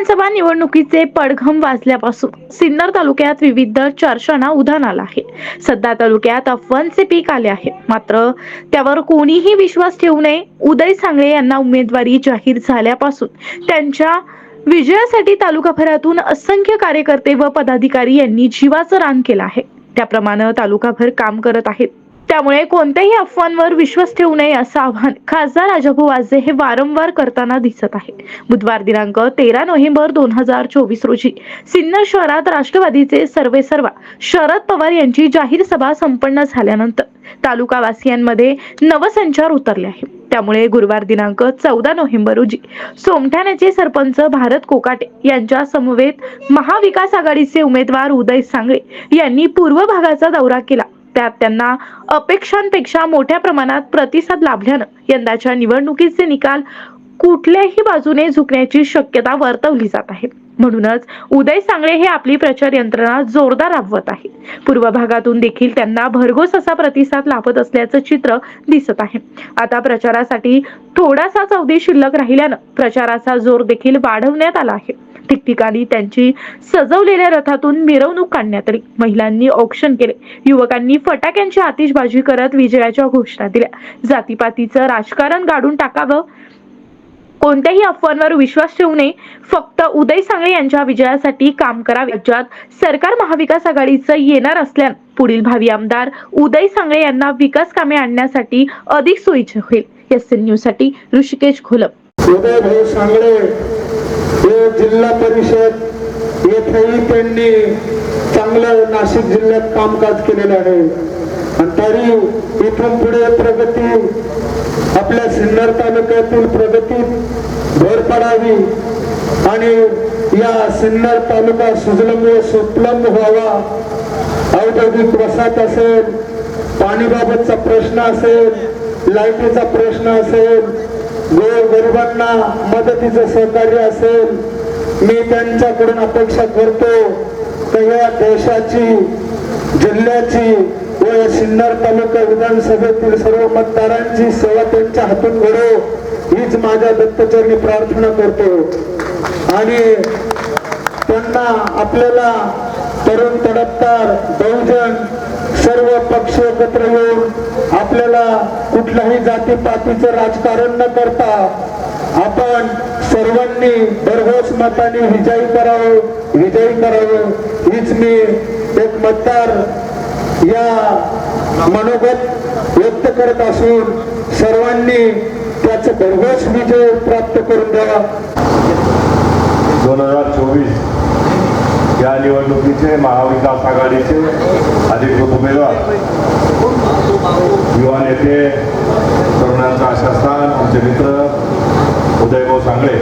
विधानसभा निवडणुकीचे पडघम वाजल्यापासून सिन्नर तालुक्यात विविध चर्चांना उधाण आलं आहे. सध्या तालुक्यात अफवांचे पीक आले आहे. मात्र त्यावर कोणीही विश्वास ठेवू नये उदय सांगळे यांना उमेदवारी जाहीर झाल्यापासून त्यांच्या विजयासाठी तालुकाभरातून असंख्य कार्यकर्ते व पदाधिकारी यांनी जीवाचं रान केलं आहे. त्याप्रमाणे तालुकाभर काम करत आहेत. त्यामुळे कोणत्याही अफवांवर विश्वास ठेवू नये असं आवाहन खासदार राजाभाऊ वाजे हे वारंवार करताना दिसत आहे बुधवार दिनांक तेरा नोव्हेंबर दोन हजार चोवीस रोजी सिन्नर शहरात राष्ट्रवादीचे सर्वे सर्वा शरद पवार यांची जाहीर सभा संपन्न झाल्यानंतर तालुकावासियांमध्ये नवसंचार उतरले आहे त्यामुळे गुरुवार दिनांक चौदा नोव्हेंबर रोजी सोमठाण्याचे सरपंच भारत कोकाटे यांच्या समवेत महाविकास आघाडीचे उमेदवार उदय सांगळे यांनी पूर्व भागाचा दौरा केला. त्यात त्यांना अपेक्षांपेक्षा मोठ्या प्रमाणात प्रतिसाद लाभल्यानं यंदाच्या निवडणुकीचे निकाल कुठल्याही बाजूने झुकण्याची शक्यता वर्तवली जात आहे. म्हणूनच उदय सांगळे हे आपली प्रचार यंत्रणा जोरदार राबवत आहे. पूर्व भागातून देखील त्यांना भरघोस असा प्रतिसाद लाभत असल्याचं चित्र दिसत आहे. आता प्रचारासाठी थोडासाच अवधी शिल्लक राहिल्यानं प्रचाराचा जोर देखील वाढवण्यात आला आहे. ठिकठिकाणी त्यांची सजवलेल्या रथातून मिरवणूक काढण्यात आली. महिलांनी औक्षण केले. युवकांनी फटाक्यांची आतिषबाजी करत विजयाच्या घोषणा दिल्या. जातीपातीचं राजकारण गाडून टाकावं. कोणत्याही अफवांवर विश्वास ठेवू नये. फक्त उदय सांगळे यांच्या विजयासाठी काम करावे. राज्यात सरकार महाविकास आघाडीचं येणार असल्यानं पुढील भावी आमदार उदय सांगळे यांना विकास कामे आणण्यासाठी अधिक सोयीचे होईल. एस एन न्यूजसाठी ऋषिकेश घोलप उदय भाऊ सांगळे जिल्हा परिषद येथेही त्यांनी चांगलं नाशिक जिल्ह्यात कामकाज केलेलं आहे. आणि तरी इथून पुढे प्रगती आपल्या सिन्नर तालुक्यातील प्रगतीत भर पडावी आणि या सिन्नर तालुका सुजलम व व्हावा. औद्योगिक वसाहत असेल पाणीबाबतचा प्रश्न असेल लाईटीचा प्रश्न असेल गरिबांना मदतीचं सहकार्य असेल मी त्यांच्याकडून अपेक्षा करतो तर या देशाची जिल्ह्याची व या सिन्नर तालुका विधानसभेतील सर्व मतदारांची सेवा त्यांच्या हातून घडो हीच माझ्या दत्तचरणी प्रार्थना करतो. आणि त्यांना आपल्याला तरुण तडफदार बहुजन सर्व पक्ष एकत्र येऊन आपल्याला जाती जातीपातीचं राजकारण न करता आपण सर्वांनी भरघोस मताने विजयी करावं विजयी करावं. हीच मी एक मतदार या मनोगत व्यक्त करत असून सर्वांनी त्याच भरघोस विजय प्राप्त करून द्यावा. दोन हजार चोवीस या निवडणुकीचे महाविकास आघाडीचे अधिकृत उमेदवार. युवा नेते तरुणांचं आशास्थान आमचे मित्र उदयभाऊ सांगळे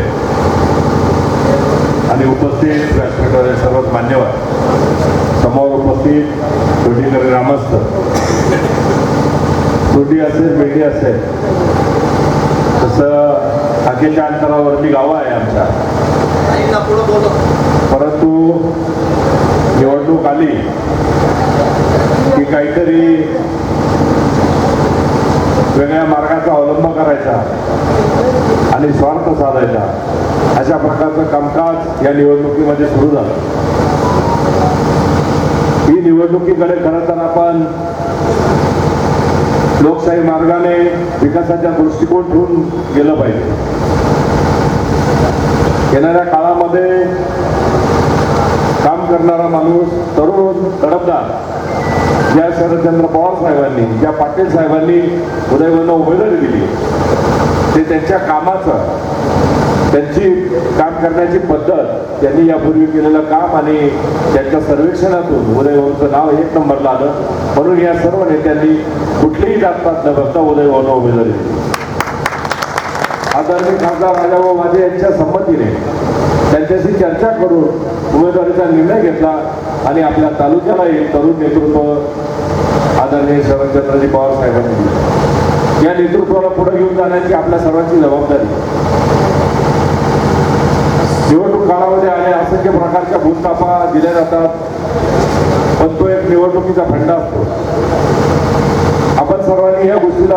आणि उपस्थित व्यासपीठाचे सर्वच मान्यवर समोर उपस्थित छोटीकरी ग्रामस्थ. छोटी असेल मेढी असेल तसं हाकेच्या अंतरावरती गावं आहे आमच्या. परंतु निवडणूक आली की काहीतरी वेगळ्या मार्गाचा अवलंब करायचा आणि स्वार्थ साधायचा. अशा प्रकारचं कामकाज या निवडणुकीमध्ये सुरू झालं. ही निवडणुकीकडे खरं तर आपण लोकशाही मार्गाने विकासाच्या दृष्टिकोन ठेवून गेलं पाहिजे. येणाऱ्या काळामध्ये काम करणारा माणूस तरुण तडपदार. ज्या शरदचंद्र पवार साहेबांनी ज्या पाटील साहेबांनी उदयवरनं उमेदवारी दिली ते त्यांच्या कामाचं त्यांची काम करण्याची पद्धत त्यांनी यापूर्वी केलेलं काम आणि त्यांच्या सर्वेक्षणातून उदयभाऊचं नाव एक नंबरला आलं. म्हणून या सर्व नेत्यांनी कुठलीही जातपात न बघता उदयभाऊनं उमेदवारी दिली. आदरणीय खासदार राजाभाऊ माझे यांच्या संमतीने त्यांच्याशी चर्चा करून उमेदवारीचा निर्णय घेतला आणि आपल्या तालुक्याला एक तरुण नेतृत्व आदरणीय शरदचंद्रजी पवार साहेबांनी दिलं. या नेतृत्वाला पुढे घेऊन जाण्याची आपल्या सर्वांची जबाबदारी. निवडणूक काळामध्ये आले असंख्य प्रकारच्या भूततापा दिल्या जातात पण तो एक निवडणुकीचा फंडा असतो. आपण सर्वांनी या गोष्टीला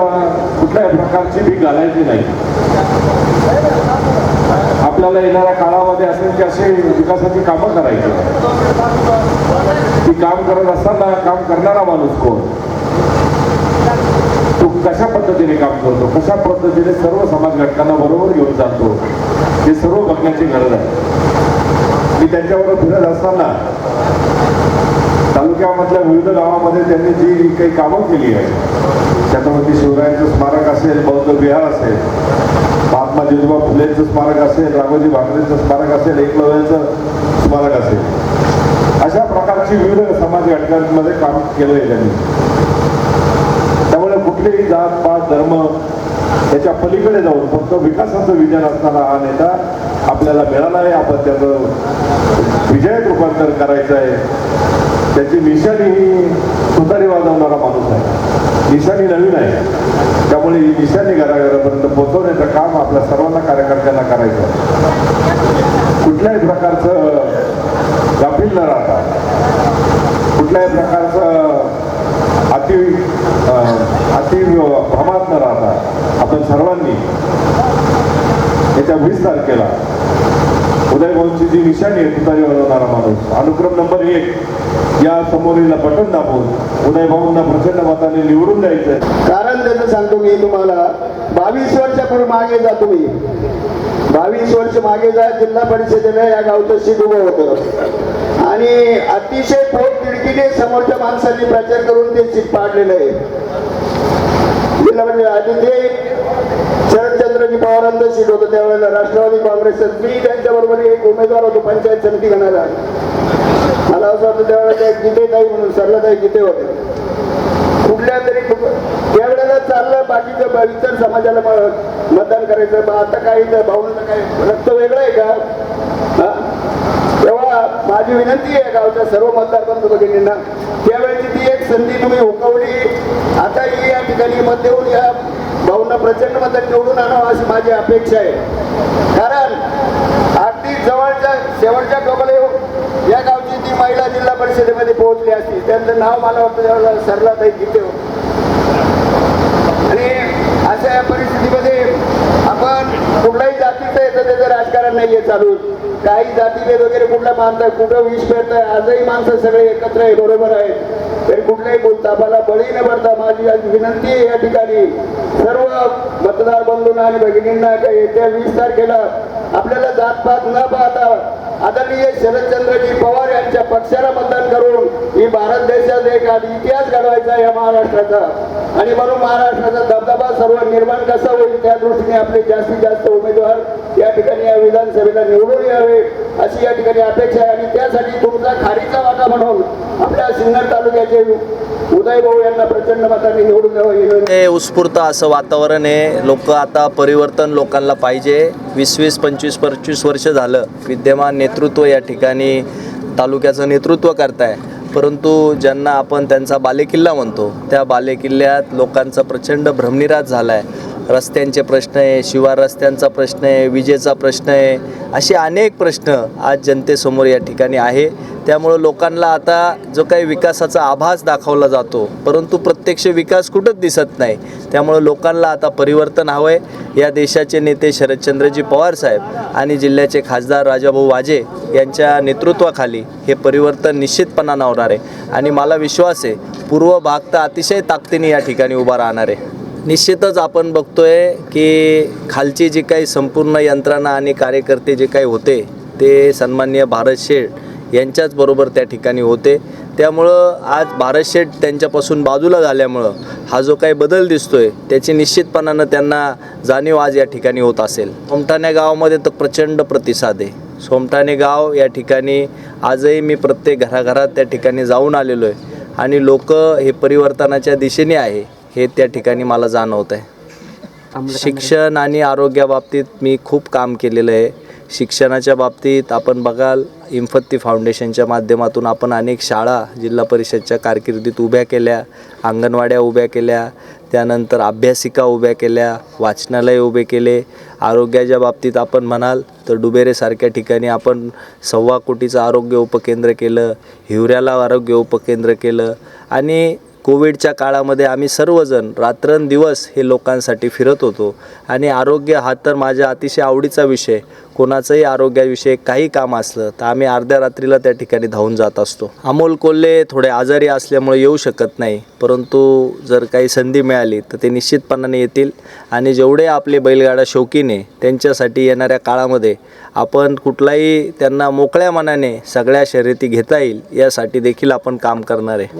कुठल्याही प्रकारची भीक घालायची नाही. आपल्याला येणाऱ्या काळामध्ये असेल की असे विकासाची कामं करायची. ती काम करत असताना काम करणारा माणूस कोण? तो कशा पद्धतीने काम करतो? कशा पद्धतीने सर्व समाज घटकांना बरोबर घेऊन जातो? हे सर्व बघण्याची गरज आहे. मी त्यांच्याबरोबर फिरत असताना तालुक्यामधल्या विविध गावामध्ये त्यांनी जी काही कामं केली आहे छत्रपती शिवरायांचं स्मारक असेल बौद्ध विहार असेल महात्मा ज्योतिबा फुलेंचं स्मारक असेल रामोजी भाकरेंचं स्मारक असेल एकलव्याचं स्मारक असेल अशा प्रकारची विविध समाज घटकांमध्ये काम केलं आहे त्यांनी. त्यामुळे कुठलीही जात पात धर्म याच्या पलीकडे जाऊन फक्त विकासाचं विजन असणारा हा नेता आपल्याला मिळाला आहे. आपण त्याचं विजयात रूपांतर करायचं आहे. त्याची निशाणी ही वाजवणारा माणूस आहे. निशाणी नवीन आहे. त्यामुळे ही निशाणी घराघरापर्यंत पोहोचवण्याचं काम आपल्या सर्वांना कार्यकर्त्यांना करायचं कुठल्याही प्रकारचं गाफील न राहता कुठल्याही प्रकारचं अति अति भ्रमात न राहता आपण सर्वांनी येत्या वीस तारखेला उदय भाऊंची जी निशाणी आहे तुतारी वाजवणारा माणूस. अनुक्रम नंबर एक या समोरीला बटन दाबून उदय भाऊंना प्रचंड मताने निवडून द्यायचंय. कारण त्याचं सांगतो मी तुम्हाला बावीस वर्षापूर्वी मागे जा तुम्ही. बावीस वर्ष मागे जा जिल्हा परिषदेला या गावचं सीट उभं होतं. आणि अतिशय पोट तिडकीने समोरच्या माणसांनी प्रचार करून ते शीत पाडलेलं आहे. जिल्हा म्हणजे आधी ते शरदचंद्रजी पवारांचं सीट होतं त्यावेळेला राष्ट्रवादी काँग्रेसचं मी त्यांच्याबरोबर एक उमेदवार होतो पंचायत समिती गणाला मला असं वाटतं त्यावेळेला त्या गीते ताई म्हणून सरलाताई गीते होते. कुठल्या तरी त्यावेळेला चाललं बाकीचं इतर समाजाला मतदान करायचं. मग आता काही त्या भाऊंना काय रक्त वेगळं आहे का? तेव्हा माझी विनंती आहे गावच्या सर्व मतदार बंधू भगिनींना त्यावेळेची ती एक संधी तुम्ही हुकवली आता या ठिकाणी मत देऊन या भाऊंना प्रचंड मतात निवडून आणावं अशी माझी अपेक्षा आहे. कारण अगदी जवळच्या शेवटच्या टोकाला हो- येऊन या गावची ती महिला जिल्हा परिषदेमध्ये पोहोचली असती त्यांचं नाव मला वाटतं सरला ताई गीते हो. आणि अशा या परिस्थितीमध्ये आपण कुठल्याही जातीचं येतं त्याचं राजकारण नाही आहे चालू. काही जातीभेद वगैरे कुठला मानताय कुठं विष पेरताय आजही माणसं सगळे एकत्र आहे बरोबर आहे कुठल्याही बोलतापाला बळी न पडता माझी आज विनंती आहे या ठिकाणी. सर्व मतदार बंधूंना आणि भगिनींना का येत्या वीस तारखेला आपल्याला जातपात न पाहता आदरणीय शरदचंद्रजी पवार यांच्या पक्षाला मतदान करून ही भारत देशात एक इतिहास घडवायचा या महाराष्ट्राचा. आणि म्हणून महाराष्ट्राचा दबदबा सर्व निर्माण कसा होईल त्या दृष्टीने आपले जास्तीत जास्त उमेदवार या ठिकाणी या विधानसभेला निवडून यावे. अशी या ठिकाणी अपेक्षा आहे आणि त्यासाठी तुमचा खारीचा वाटा म्हणून आपल्या सिन्नर तालुक्याचे उदय यांना प्रचंड मताने निवडून द्यावं हे उत्स्फूर्त असं वातावरण आहे. लोक आता परिवर्तन लोकांना पाहिजे. वीस वीस पंचवीस पंचवीस वर्ष झालं विद्यमान नेतृत्व या ठिकाणी तालुक्याचं नेतृत्व करताय. परंतु ज्यांना आपण त्यांचा बालेकिल्ला म्हणतो त्या बालेकिल्ल्यात लोकांचा प्रचंड भ्रमनिरास झाला आहे रस्त्यांचे प्रश्न आहे शिवार रस्त्यांचा प्रश्न आहे विजेचा प्रश्न आहे असे अनेक प्रश्न आज जनतेसमोर या ठिकाणी आहे. त्यामुळं लोकांना आता जो काही विकासाचा आभास दाखवला जातो परंतु प्रत्यक्ष विकास कुठंच दिसत नाही. त्यामुळं लोकांना आता परिवर्तन हवं आहे या देशाचे नेते शरदचंद्रजी पवार साहेब आणि जिल्ह्याचे खासदार राजाभाऊ वाजे यांच्या नेतृत्वाखाली हे परिवर्तन निश्चितपणानं होणार आहे. आणि मला विश्वास आहे पूर्व भाग तर अतिशय ताकदीने या ठिकाणी उभा राहणार आहे. निश्चितच आपण बघतोय की खालची जी काही संपूर्ण यंत्रणा आणि कार्यकर्ते जे काही होते ते सन्माननीय भारत शेठ यांच्याच बरोबर त्या ठिकाणी होते. त्यामुळं आज भारत शेठ त्यांच्यापासून बाजूला झाल्यामुळं हा जो काही बदल दिसतोय त्याची निश्चितपणानं त्यांना जाणीव आज या ठिकाणी होत असेल. सोमठाणे गावामध्ये तर प्रचंड प्रतिसाद आहे. सोमठाणे गाव या ठिकाणी आजही मी प्रत्येक घराघरात त्या ठिकाणी जाऊन आलेलो आहे आणि लोक हे परिवर्तनाच्या दिशेने आहे. हे त्या ठिकाणी मला जाणवत आहे शिक्षण आणि आरोग्याबाबतीत मी खूप काम केलेलं आहे. शिक्षणाच्या बाबतीत आपण बघाल इम्फत्ती फाउंडेशनच्या माध्यमातून आपण अनेक शाळा जिल्हा परिषदच्या कारकिर्दीत उभ्या केल्या अंगणवाड्या उभ्या केल्या त्यानंतर अभ्यासिका उभ्या केल्या वाचनालय उभे केले. आरोग्याच्या बाबतीत आपण म्हणाल तर डुबेरेसारख्या ठिकाणी आपण सव्वा कोटीचं आरोग्य उपकेंद्र केलं हिवऱ्याला आरोग्य उपकेंद्र केलं आणि कोविडच्या काळामध्ये आम्ही सर्वजण रात्रंदिवस हे लोकांसाठी फिरत होतो. आणि आरोग्य हा तर माझ्या अतिशय आवडीचा विषय. कोणाचंही आरोग्याविषयी काही काम असलं तर आम्ही अर्ध्या रात्रीला त्या ठिकाणी धावून जात असतो. अमोल कोल्हे थोडे आजारी असल्यामुळे येऊ शकत नाही. परंतु जर काही संधी मिळाली तर ते निश्चितपणाने येतील. आणि जेवढे आपले बैलगाडा शौकीने त्यांच्यासाठी येणाऱ्या काळामध्ये आपण कुठलाही त्यांना मोकळ्या मनाने सगळ्या शर्यती घेता येईल यासाठी देखील आपण काम करणार आहे.